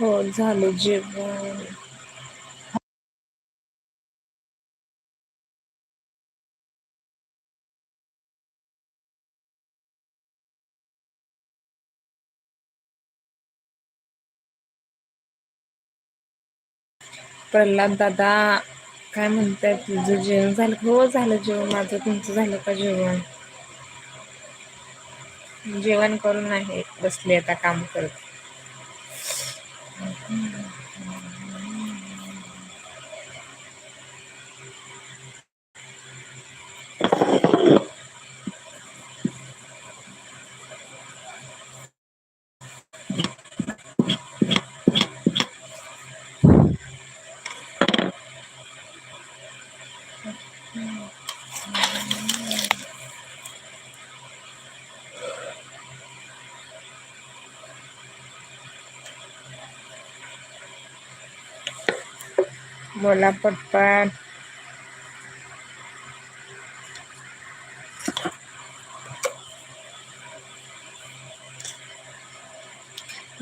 हो झालं जेवण प्रल्हाद दादा काय म्हणताय तुझं जेवण झालं हो झालं जेवण माझं तुमचं झालं का जेवण जेवण करून आहे बसले आता काम करत बोला पटपट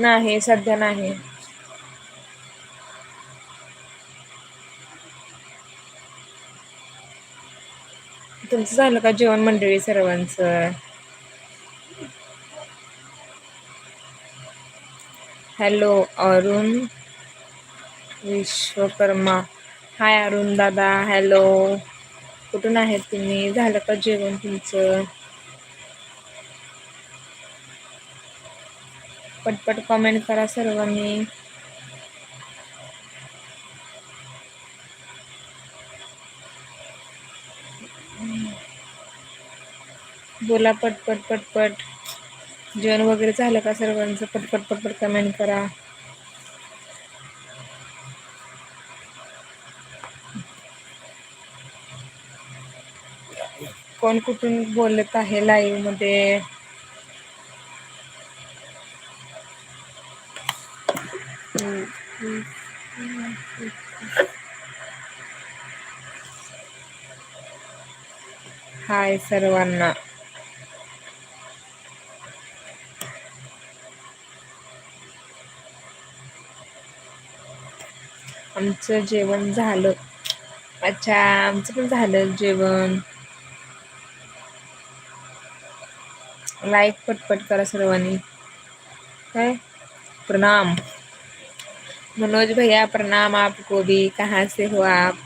नाही सध्या नाही तुमचं झालं का जेवण मंडळी सर्वांचं हॅलो अरुण विश्वकर्मा हाय अरुण दादा हॅलो कुठून आहेत तुम्ही झालं का जेवण तुमचं पटपट कमेंट करा सर्वांनी बोला पटपट पटपट जेवण वगैरे झालं का सर्वांचं पटपट पटपट कमेंट करा कोण कुठून बोलत आहे लाईव्ह मध्ये हाय सर्वांना आमचं जेवण झालं अच्छा आमचं पण झालं जेवण लाइक पटपट करा सर्वानी है प्रणाम मनोज भैया प्रणाम आपको भी कहाँ से हो आप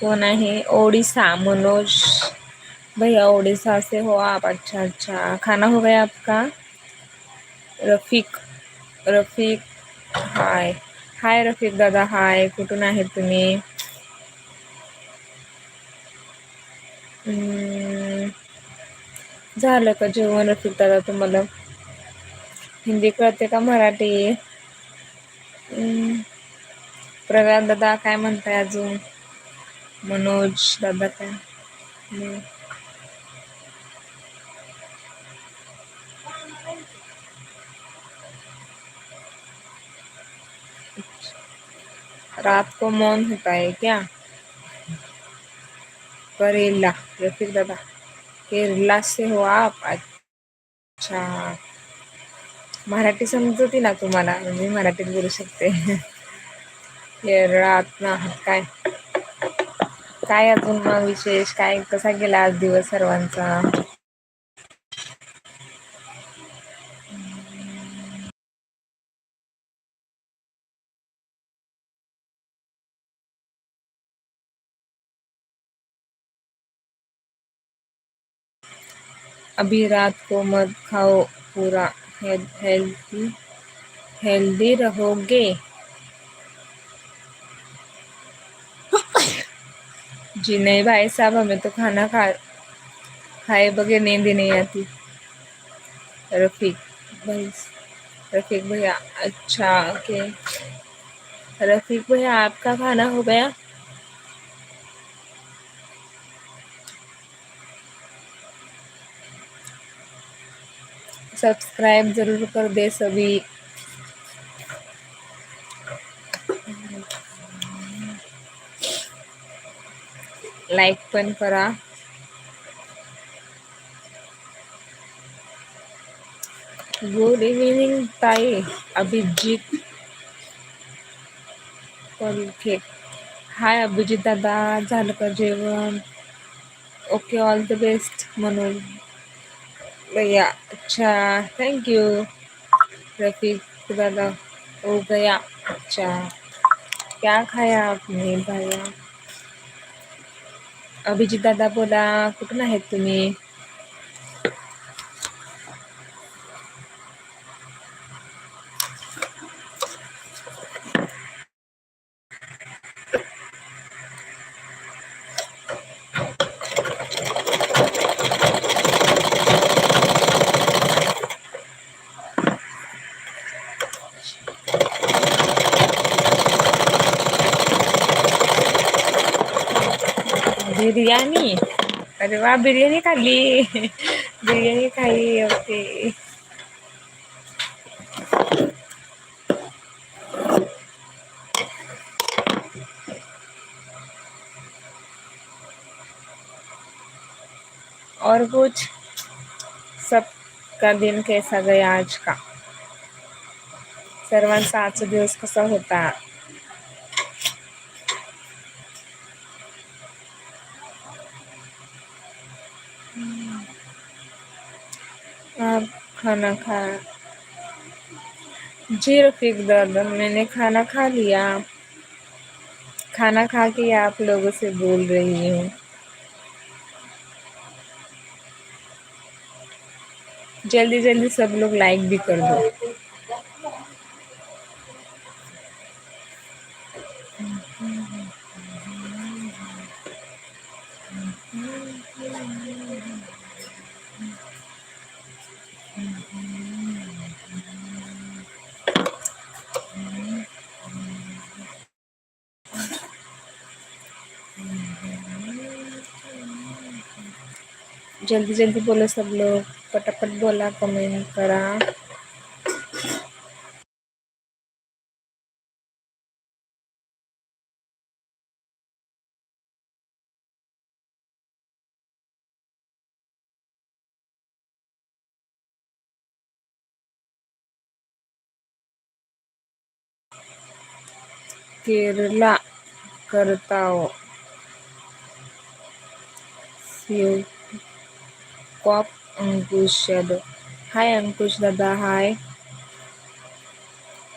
कोण आहे ओडिसा मनोज भैया ओडिसा से हो आप अच्छा अच्छा खाना हो गया आपका रफीक रफीक हाय हाय रफीक दादा हाय कुठून आहे तुम्ही झालं का जेवण रफीक दादा तुम्हाला हिंदी कळते का मराठी प्रल्हाद दादा काय म्हणताय अजून मनोज दादा का हम्म। रात को मौन होता है क्या करेला या फिर दादा केरला से हो आप अच्छा मराठी समझती ना तुम्हाला म्हणजे मराठीत बोलू शकते रात ना काय काय अजून मग विशेष काय कसा गेला आज दिवस सर्वांचा अभी रात को मत खाओ पूरा हेल्थी हेल्दी रहोगे जी नहीं भाई साहब हमें तो खाना खा खाए बगैर नींद ही नहीं आती रफीक भाई रफीक भैया अच्छा ओके रफीक भैया आपका खाना हो गया सब्सक्राइब ज़रूर कर दे सभी लाइक करा गुड इवनिंग ताई अभिजीत हाय अभिजीत दादा का जेवन ओके ऑल द बेस्ट मनो भैया अच्छा थैंक यू रफीक दादा हो गया अच्छा क्या खाया आपने भैया दादा बोला कुठून आहेत तुम्ही امی তাহলে আবির ইনি কবি জগিনী তাই ওকে আর কোচ সব কা দিন কেমন গয়া আজ কা সর্বsatz দিবস কেমন হোতা आप खाना खा जी रफीक दादा मैंने खाना खा लिया खाना खा के आप लोगों से बोल रही हूँ जल्दी जल्दी सब लोग लाइक भी कर दो जल्दी जल्दी बोलो सब लोग फटाफट बोला कमेंट करा केरला करता हो कॉप अंकुश यादव हाय अंकुश दादा हाय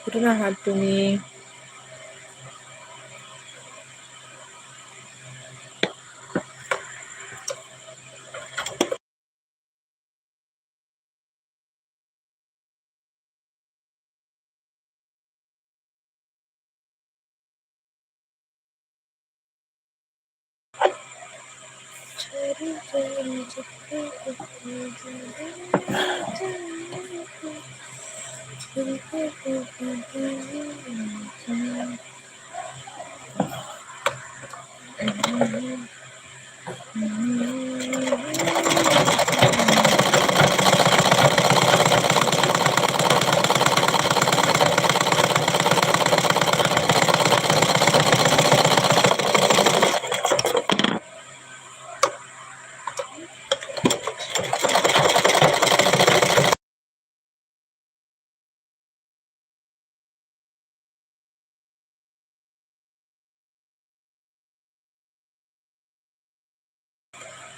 कुठून आहात तुम्ही Mm-hmm.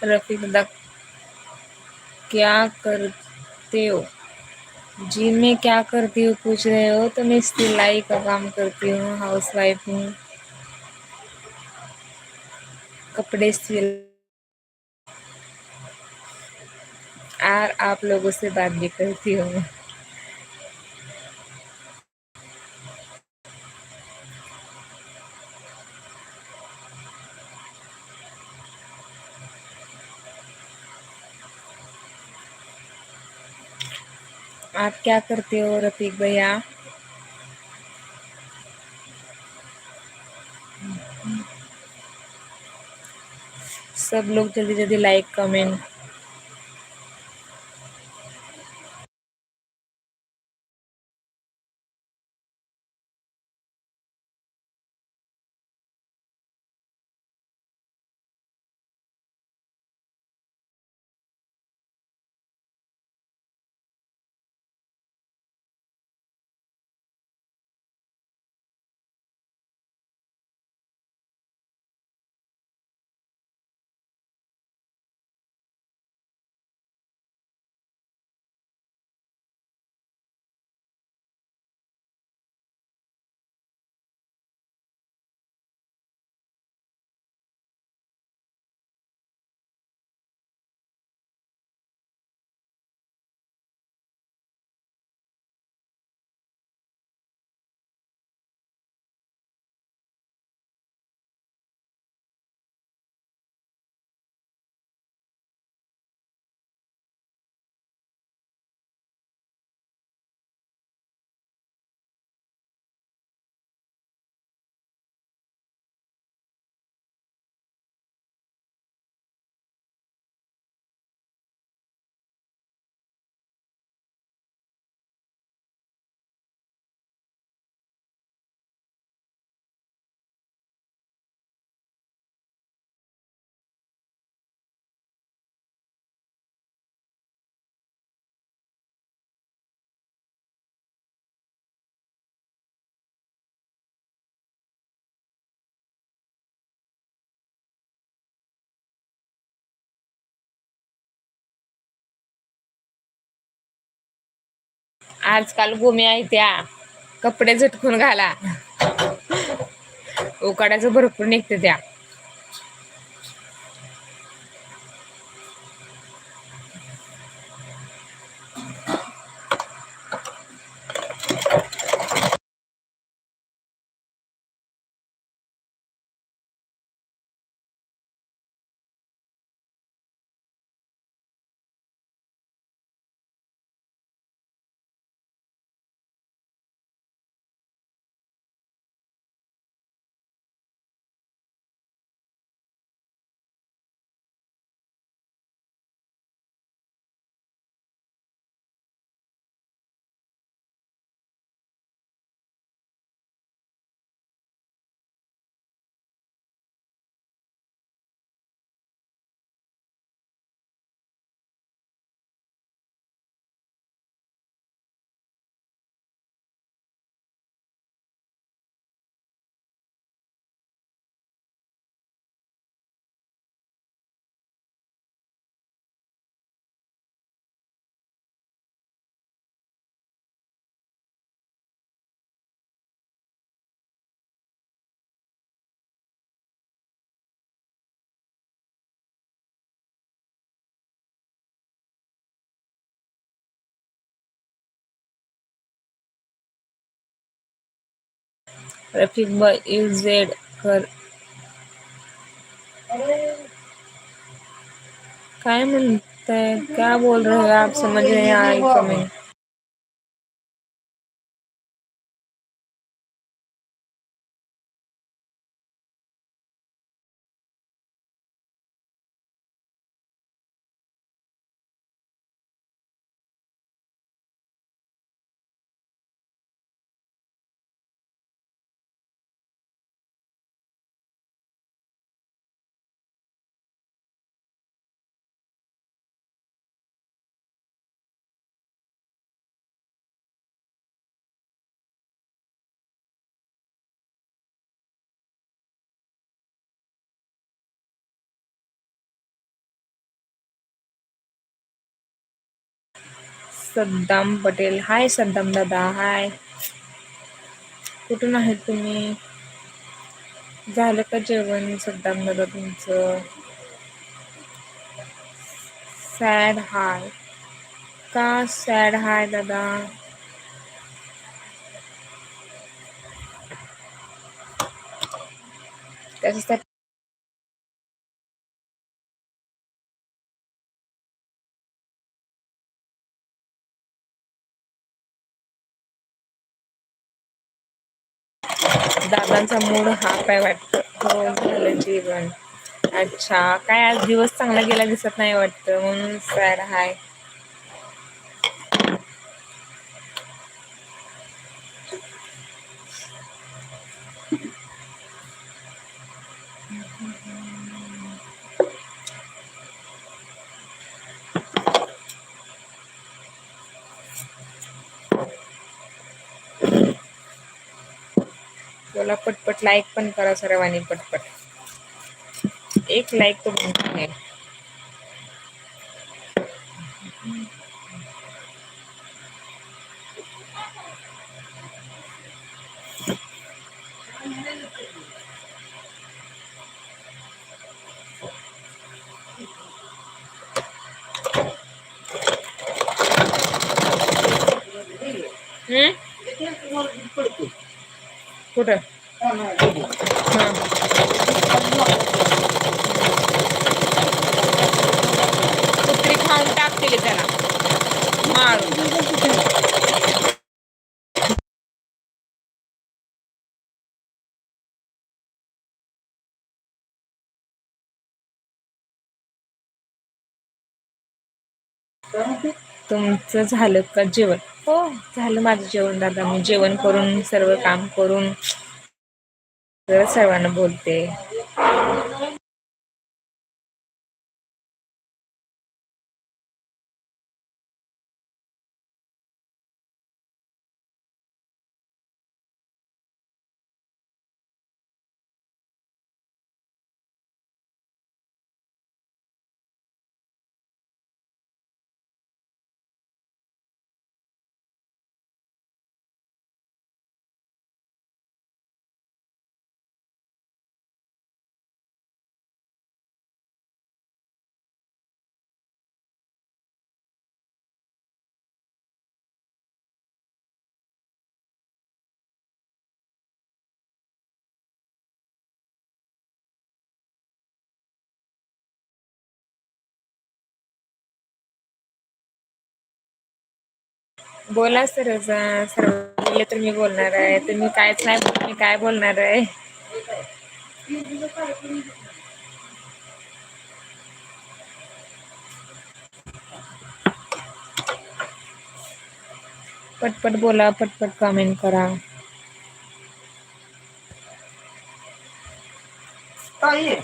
रफीकदा क्या करते हो जिम में क्या करती हो पूछ रहे हो तो मैं सिलाई का काम करती हूँ हाउस वाइफ हूँ कपड़े सिल और आप लोगों से बात भी करती हूँ आप क्या करते हो रफीक भैया सब लोग जल्दी जल्दी लाइक कमेंट आजकाल गोमी आहे त्या कपडे झटकून घाला उकाड्याचं भरपूर निघते त्या रफीक भाई यू जेड कर क्या बोल रहे हो आप समझ रहे हैं आई कमेंट सद्दाम पटेल हाय सद्दाम दादा हाय कुठून आहेत तुम्ही झालं का जेवण सद्दाम दादा तुमचं सॅड हाय का सॅड हाय दादा त्याच्यासाठी मूड हाफ आहे वाटतं हो झालं जेवण अच्छा काय आज दिवस चांगला गेला दिसत नाही वाटतं म्हणून सर हाय पटपट लाईक पण करा सर्वांनी पटपट एक लाईक तो है तुमचं झालं का जेवण हो झालं माझं जेवण दादा मी जेवण करून सर्व काम करून सर्वांना बोलते बोला सर सर बोलले तर मी बोलणार आहे तुम्ही कायच नाही मी काय बोलणार आहे पटपट बोला पटपट कमेंट करा ताई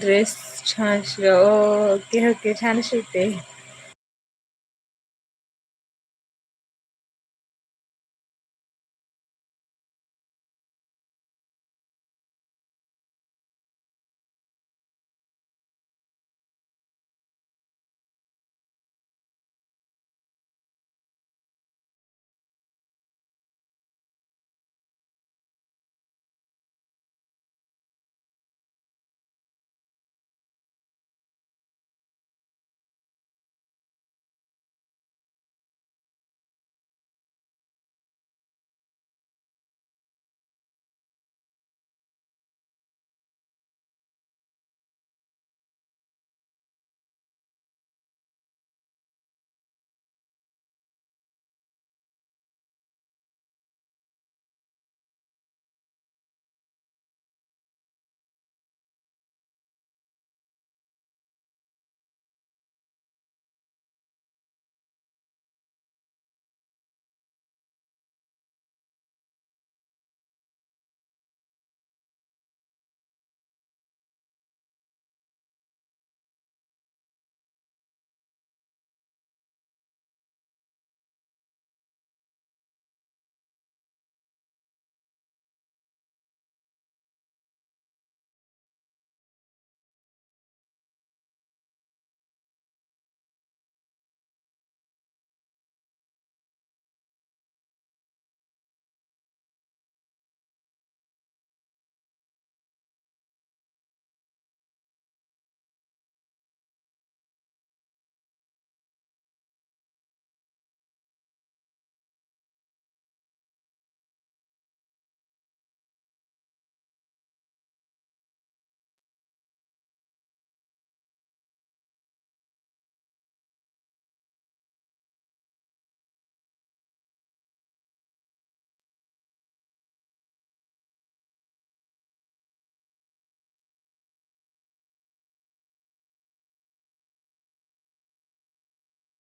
dress translate. Oh, okay, okay, translate.